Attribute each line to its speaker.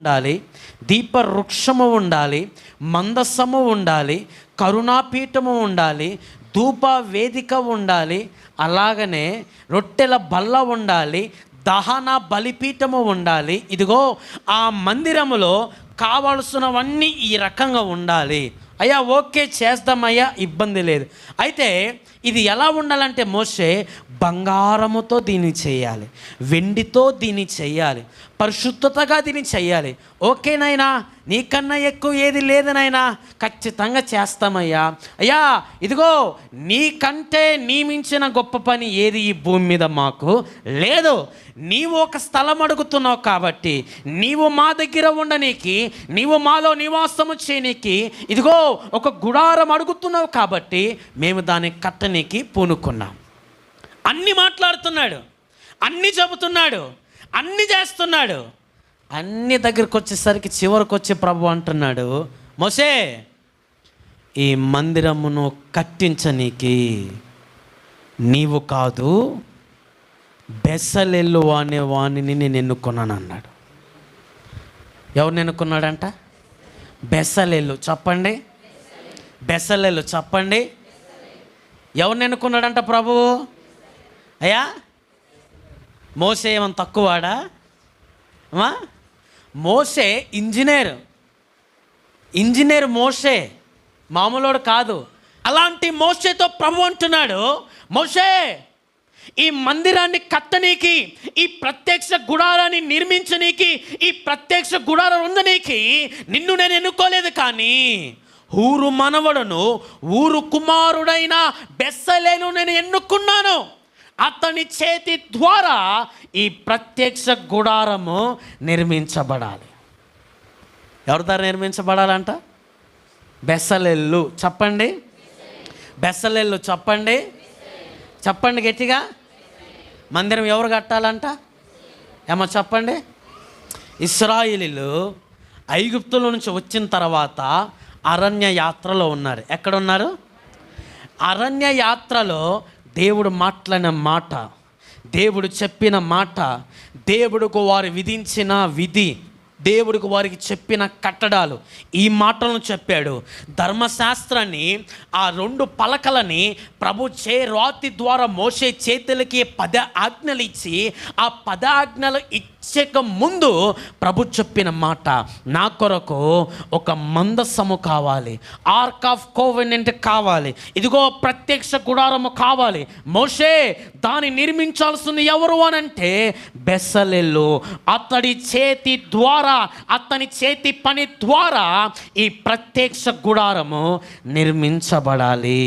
Speaker 1: ఉండాలి దీపవృక్షము ఉండాలి మందస్సము ఉండాలి కరుణాపీఠము ఉండాలి ధూప వేదిక ఉండాలి అలాగనే రొట్టెల బల్ల ఉండాలి దహన బలిపీఠము ఉండాలి. ఇదిగో ఆ మందిరములో కావలసినవన్నీ ఈ రకంగా ఉండాలి. అయ్యా ఓకే చేస్తామయ్యా ఇబ్బంది లేదు. అయితే ఇది ఎలా ఉండాలంటే మోసే బంగారముతో దీన్ని చేయాలి వెండితో దీన్ని చేయాలి పరిశుద్ధతగా దీన్ని చేయాలి. ఓకేనైనా నీకన్నా ఎక్కువ ఏది లేదు ఖచ్చితంగా చేస్తామయ్యా. అయ్యా ఇదిగో నీకంటే నియమించిన గొప్ప పని ఏది ఈ భూమి మీద మాకు లేదు. నీవు ఒక స్థలం అడుగుతున్నావు కాబట్టి నీవు మా దగ్గర ఉండనీకి నీవు మాలో నివాసము చేయనీకి ఇదిగో ఒక గుడారం అడుగుతున్నావు కాబట్టి మేము దాన్ని కట్టనీకి పూనుకున్నాం. అన్ని మాట్లాడుతున్నాడు అన్నీ చెబుతున్నాడు అన్నీ చేస్తున్నాడు. అన్ని దగ్గరికి వచ్చేసరికి చివరికి వచ్చే ప్రభు అంటున్నాడు మోసే ఈ మందిరమును కట్టించనీకి నీవు కాదు బెస్సలెల్లు అనే వాణిని నేను ఎన్నుకున్నాను అన్నాడు. ఎవరిని ఎన్నుకున్నాడంట? బెస్సలెల్లు చెప్పండి. బెస్సలెల్లు చెప్పండి. ఎవరిని ఎన్నుకున్నాడంట ప్రభువు అయ్యా మోసే ఏమన్నా తక్కువాడా? అమ్మా మోసే ఇంజనీర్. ఇంజనీర్ మోసే. మామూలోడు కాదు. అలాంటి మోసేతో ప్రభు అంటున్నాడు మోసే ఈ మందిరాన్ని కట్టనీకి ఈ ప్రత్యక్ష గుడారాన్ని నిర్మించనీకి ఈ ప్రత్యక్ష గుడారం ఉందనీకి నిన్ను నేను ఎన్నుకోలేదు కానీ ఊరు మనవడును ఊరు కుమారుడైన బెస్సలేను నేను ఎన్నుకున్నాను. అతని చేతి ద్వారా ఈ ప్రత్యక్ష గుడారము నిర్మించబడాలి. ఎవరి ద్వారా నిర్మించబడాలంట? బెస్సలెల్లు. చెప్పండి. బెస్సలెల్లు చెప్పండి. చెప్పండి గట్టిగా. మందిరం ఎవరు కట్టాలంట? ఏమో చెప్పండి. ఇస్రాయిలీలు ఐగుప్తుల నుంచి వచ్చిన తర్వాత అరణ్య యాత్రలో ఉన్నారు. ఎక్కడ ఉన్నారు అరణ్య యాత్రలో దేవుడు మాట్లాడిన మాట దేవుడు చెప్పిన మాట దేవుడుకు వారు విధించిన విధి. దేవుడికి వారికి చెప్పిన కట్టడాలు. ఈ మాటలను చెప్పాడు. ధర్మశాస్త్రాన్ని ఆ రెండు పలకలని ప్రభు చే రాతి ద్వారా మోసే చేతులకి పద ఆజ్ఞలు ఇచ్చి ఆ పద ఆజ్ఞలు ఇచ్చక ముందు ప్రభు చెప్పిన మాట నా కొరకు ఒక మందసము కావాలి. ఆర్క్ ఆఫ్ కోవెనెంట్ కావాలి. ఇదిగో ప్రత్యక్ష గుడారము కావాలి. మోషే దాన్ని నిర్మించాల్సింది ఎవరు అనంటే బెస్సలెల్లు అతడి చేతి ద్వారా ద్వారా అతని చేతి పని ద్వారా ఈ ప్రత్యక్ష గుడారము నిర్మించబడాలి.